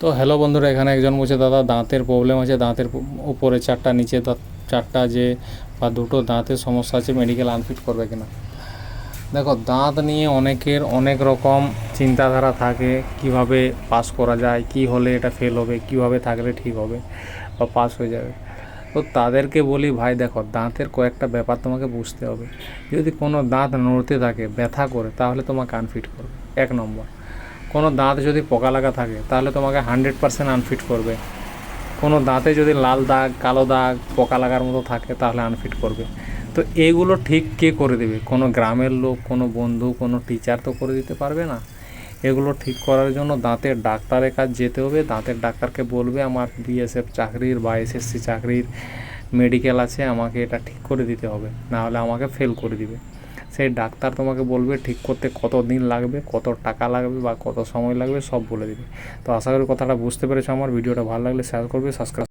তো হ্যালো বন্ধুরা, এখানে একজন বলছে, দাদা, দাঁতের প্রবলেম আছে, দাঁতের উপরে চারটা, নিচে চারটা যে বা দুটো দাঁতের সমস্যা আছে মেডিকেল আনফিট করবে কিনা? দেখো, দাঁত নিয়ে অনেকের অনেক রকম চিন্তাধারা থাকে, কীভাবে পাস করা যায়, কি হলে এটা ফেল হবে, কীভাবে থাকলে ঠিক হবে বা পাস হয়ে যাবে। তো তাদেরকে বলি, ভাই, দেখো, দাঁতের কয়েকটা ব্যাপার তোমাকে বুঝতে হবে। যদি কোনো দাঁত নড়তে থাকে, ব্যথা করে, তাহলে তোমাকে আনফিট করবে। এক নম্বর। কোনো দাঁত যদি পোকা লাগা থাকে, তাহলে তোমাকে হান্ড্রেড পারসেন্ট আনফিট করবে। কোনো দাঁতে যদি লাল দাগ, কালো দাগ, পোকা লাগার মতো থাকে, তাহলে আনফিট করবে। তো এগুলো ঠিক কে করে দেবে? কোনো গ্রামের লোক, কোনো বন্ধু, কোনো টিচার তো করে দিতে পারবে না। এগুলো ঠিক করার জন্য দাঁতের ডাক্তারের কাছে যেতে হবে। দাঁতের ডাক্তারকে বলবে, আমার বিএসএফ চাকরির বা এসএসসি চাকরির মেডিকেল আছে, আমাকে এটা ঠিক করে দিতে হবে। না হলে আমাকে ফেল করে দিবে। সেই ডাক্তার তোমাকে বলবে ঠিক করতে কত দিন লাগবে, কত টাকা লাগবে বা কত সময় লাগবে সব বলে দেবে। তো আশা করি কথাটা বুঝতে পেরেছ আমার। ভিডিওটা ভালো লাগলে শেয়ার করবে সাবস্ক্রাইব